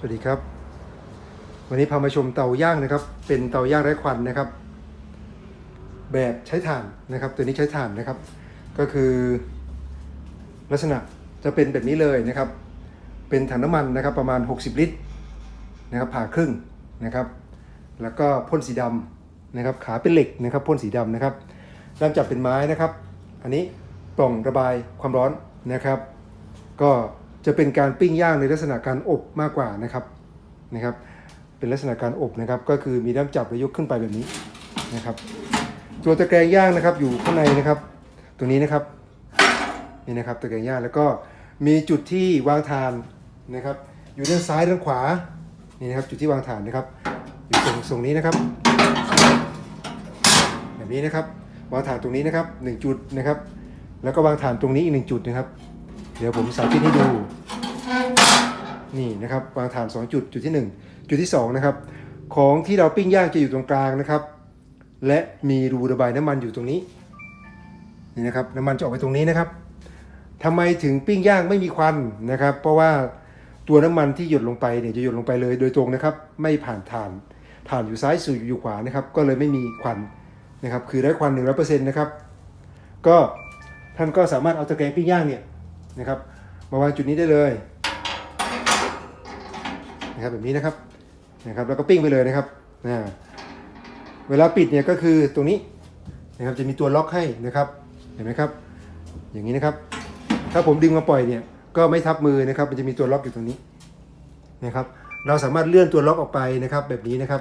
สวัสดีครับ วันนี้พามาชมเตาย่างนะครับ เป็นเตาย่างไร้ควันนะครับ แบบใช้ถ่านนะครับ ตัวนี้ใช้ถ่านนะครับ ก็คือลักษณะจะเป็นแบบนี้เลยนะครับ เป็นถังน้ำมันนะครับ ประมาณ 60 ลิตรนะครับผ่าครึ่งนะครับ แล้วก็พ่นสีดำนะครับ ขาเป็นเหล็กนะครับพ่นสีดำนะครับด้ามจับเป็นไม้นะครับ อันนี้ปล่องระบายความร้อนนะครับ ก็ จะเป็นการปิ้งย่างในลักษณะการอบมากกว่านะครับนะครับ เป็นลักษณะการอบนะครับ ก็คือมีด้ามจับแล้วยกขึ้นไปแบบนี้นะครับ ตัวตะแกรงย่างนะครับอยู่ข้างในนะครับตรงนี้นะครับนี่นะครับตะแกรงย่างแล้วก็มีจุดที่วางฐานนะครับ อยู่ด้านซ้ายด้านขวานี่นะครับจุดที่วางฐานนะครับ อยู่ตรงตรงนี้นะครับ แบบนี้นะครับ วางฐานตรงนี้นะครับหนึ่งจุดนะครับ แล้วก็วางฐานตรงนี้อีกหนึ่งจุดนะครับ เดี๋ยวผมสาธิตให้ดู นี่นะครับวางฐาน 2 จุดจุดที่ 1 จุดที่2นะครับของที่เราปิ้งย่างจะอยู่ตรงกลางนะครับ และมีรูระบายน้ำมันอยู่ตรงนี้นี่นะครับน้ำมันจะออกไปตรงนี้นะครับทำไมถึงปิ้งย่างไม่มีควันนะครับ เพราะว่าตัวน้ำมันที่หยดลงไปเนี่ยจะหยดลงไปเลยโดยตรงนะครับ ไม่ผ่านฐานฐานอยู่ซ้ายสื่อยู่ขวานะครับ ก็เลยไม่มีควันนะครับ คือได้ควัน100%นะครับ ก็ท่านก็สามารถเอาตะแกรงปิ้งย่างเนี่ยนะครับมาวางจุดนี้ได้เลย นะครับแบบนี้นะครับนะครับแล้วก็ปิ้งไปเลยนะครับนะเวลาปิดเนี่ยก็คือตรงนี้นะครับจะมีตัวล็อกให้นะครับเห็นไหมครับ อย่างนี้นะครับ ถ้าผมดึงมาปล่อยเนี่ยก็ไม่ทับมือนะครับ มันจะมีตัวล็อกอยู่ตรงนี้นะครับ เราสามารถเลื่อนตัวล็อกออกไปนะครับ แบบนี้นะครับ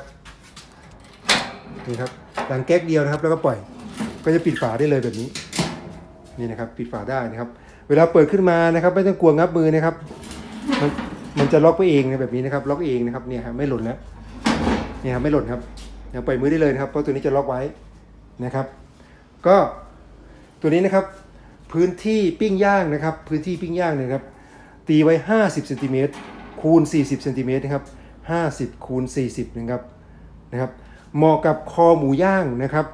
นี่ครับดังแก๊กเดียวนะครับ แล้วก็ปล่อย ก็จะปิดฝาได้เลยแบบนี้นี่นะครับ ปิดฝาได้นะครับ เวลาเปิดขึ้นมานะครับ ไม่ต้องกลัวงับมือนะครับ มันจะล็อกไปเองนะแบบนี้นะครับ ล็อกเองนะครับเนี่ยครับไม่หล่นแล้วเนี่ยครับไม่หล่นครับเนี่ยปล่อยมือได้เลยนะครับเพราะตัวนี้จะล็อกไว้นะครับ ก็ตัวนี้นะครับ พื้นที่ปิ้งย่างนะครับ พื้นที่ปิ้งย่างเนี่ยครับ ตีไว้ 50เซนติเมตรคูณ 40เซนติเมตรนะครับ50คูณ40นะครับนะครับ เหมาะกับคอหมูย่างนะครับ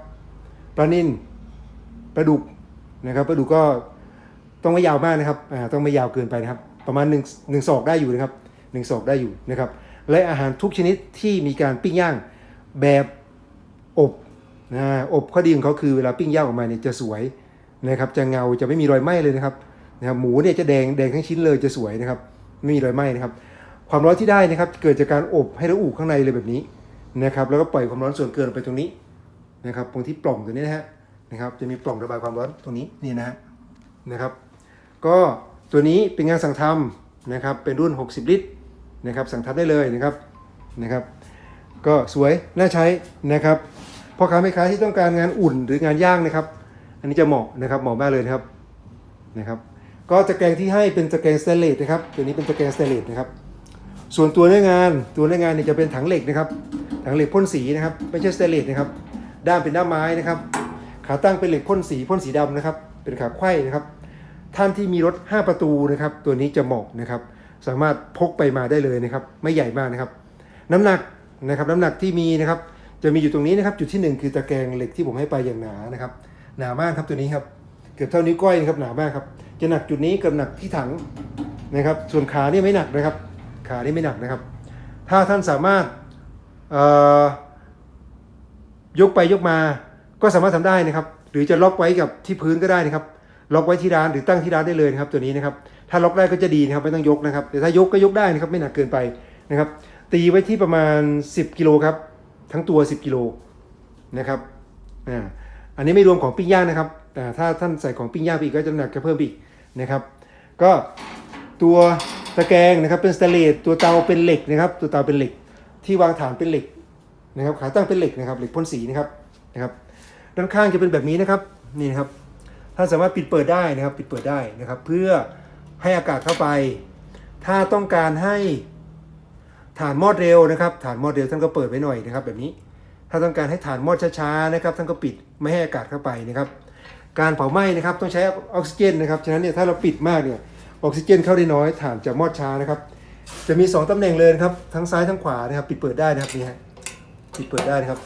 ปลานิ่นปลาดุกนะครับปลาดุกก็ต้องไม่ยาวมากนะครับอ่าต้องไม่ยาวเกินไปนะครับ ประมาณ1งศอกได้อยู่นะครับ หนึ่งศอกได้อยู่นะครับ และอาหารทุกชนิดที่มีการปิ้งย่างแบบอบนะอบข้อดีของเขาคือเวลาปิ้งย่างออกมาเนี่ยจะสวยนะครับ จะเงาจะไม่มีรอยไหม้เลยนะครับนะครับหมูเนี่ยจะแดงแดงทั้งชิ้นเลยจะสวยนะครับ ไม่มีรอยไหม้นะครับ ความร้อนที่ได้นะครับเกิดจากการอบให้ระอุข้างในเลยแบบนี้นะครับ แล้วก็ปล่อยความร้อนส่วนเกินไปตรงนี้นะครับ ตรงที่ปล่องตัวนี้นะฮะนะครับ จะมีปล่องระบายความร้อนตรงนี้นี่นะฮะนะครับ ก็ตัวนี้เป็นงานสั่งทำนะครับ เป็นรุ่น 60 ลิตร นะครับสั่งทำได้เลยนะครับนะครับก็สวยน่าใช้นะครับพ่อค้าแม่ค้าที่ต้องการงานอุ่นหรืองานย่างนะครับ อันนี้จะเหมาะนะครับเหมาะมากเลยนะครับนะครับ ก็ตะแกรงที่ให้เป็นตะแกรงสเตนเลสนะครับตัวนี้เป็นตะแกรงสเตนเลสนะครับ ส่วนตัวเนื้องานตัวเนื้องานเนี่ยจะเป็นถังเหล็กนะครับ ถังเหล็กพ่นสีนะครับไม่ใช่สเตนเลสนะครับ ด้ามเป็นด้ามไม้นะครับ ขาตั้งเป็นเหล็กพ่นสีพ่นสีดำนะครับ เป็นขาไขว้นะครับ ท่านที่มีรถ 5 ประตูนะครับ ตัวนี้จะเหมาะนะครับ สามารถพกไปมาได้เลยนะครับ ไม่ใหญ่มากนะครับ น้ำหนักนะครับน้ำหนักที่มีนะครับ จะมีอยู่ตรงนี้นะครับ จุดที่หนึ่งคือตะแกรงเหล็กที่ผมให้ไปอย่างหนานะครับ หนามากครับตัวนี้ครับเกือบเท่านิ้วก้อยนะครับหนามากครับ จะหนักจุดนี้กับหนักที่ถังนะครับ ส่วนขาเนี่ยไม่หนักนะครับ ขานี่ไม่หนักนะครับ ถ้าท่านสามารถเอ่อยกไปยกมาก็สามารถทำได้นะครับ หรือจะล็อกไว้กับที่พื้นก็ได้นะครับ ล็อกไว้ที่ร้านหรือตั้งที่ร้านได้เลยนะครับ ตัวนี้นะครับ ถ้าล็อกได้ก็จะดีนะครับไม่ต้องยกนะครับแต่ถ้ายกก็ยกได้นะครับไม่หนักเกินไปนะครับ ตีไว้ที่ประมาณ 10กิโลครับทั้งตัว 10กิโลนะครับอ่าอันนี้ไม่รวมของปิ้งย่างนะครับ แต่ถ้าท่านใส่ของปิ้งย่างไปอีกก็จะหนักจะเพิ่มอีกนะครับ ก็ตัวตะแกรงนะครับเป็นสเตนเลสตัวเตาเป็นเหล็กนะครับ ตัวเตาเป็นเหล็ก ที่วางฐานเป็นเหล็กนะครับขาตั้งเป็นเหล็กนะครับเหล็กพ่นสีนะครับนะครับ ด้านข้างจะเป็นแบบนี้นะครับนี่นะครับท่านสามารถปิดเปิดได้นะครับ ปิดเปิดได้นะครับ เพื่อ ให้อากาศเข้าไป ถ้าต้องการให้ฐานมอดเร็วนะครับฐานมอดเร็วท่านก็เปิดไว้หน่อยนะครับ แบบนี้ ถ้าต้องการให้ฐานมอดช้าๆนะครับท่านก็ปิดไม่ให้อากาศเข้าไปนะครับ การเผาไหม้นะครับต้องใช้ออกซิเจนนะครับฉะนั้นเนี่ยถ้าเราปิดมากเนี่ยออกซิเจนเข้าได้น้อยฐานจะมอดช้านะครับ จะมี 2ตำแหน่งเลยนะครับทั้งซ้ายทั้งขวานะครับ ปิดเปิดได้นะครับนี่ฮะปิดเปิดได้นะครับ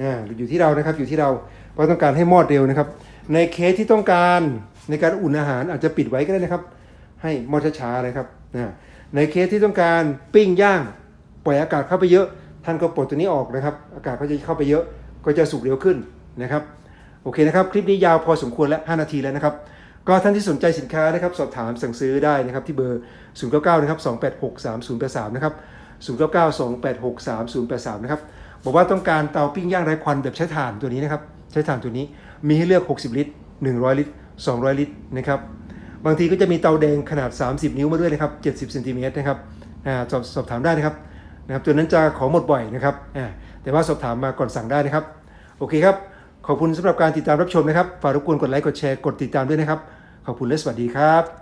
อ่าอยู่ที่เรานะครับอยู่ที่เราเพราะต้องการให้มอดเร็วนะครับ ในเคสที่ต้องการในการอุ่นอาหารอาจจะปิดไว้ก็ได้นะครับ ให้มอดช้าๆนะครับนะในเคสที่ต้องการปิ้งย่าง ปล่อยอากาศเข้าไปเยอะ ท่านก็ปลดตัวนี้ออกนะครับ อากาศก็จะเข้าไปเยอะก็จะสุกเร็วขึ้นนะครับโอเคนะครับ คลิปนี้ยาวพอสมควรแล้ว5นาทีแล้วนะครับ ก็ท่านที่สนใจสินค้านะครับ สอบถามสั่งซื้อได้นะครับที่เบอร์ 099นะครับ2863083นะครับ099 2863083นะครับบอกว่าต้องการเตาปิ้งย่างไร้ควันแบบใช้ถ่านตัวนี้นะครับ ใช้ถ่านตัวนี้มีให้เลือก 60 ลิตร 100 ลิตร 200 ลิตรนะครับ บางทีก็จะมีเตาแดงขนาด 30 นิ้วมาด้วยนะครับ 70เซนติเมตรนะครับอสอบสอบถามได้นะครับนะครับตัวนั้นจะของหมดบ่อยนะครับแต่ว่าสอบถามมาก่อนสั่งได้นะครับ โอเคครับ ขอบคุณสำหรับการติดตามรับชมนะครับ ฝากรบกวนกดไลค์กดแชร์กดติดตามด้วยนะครับ ขอบคุณและสวัสดีครับ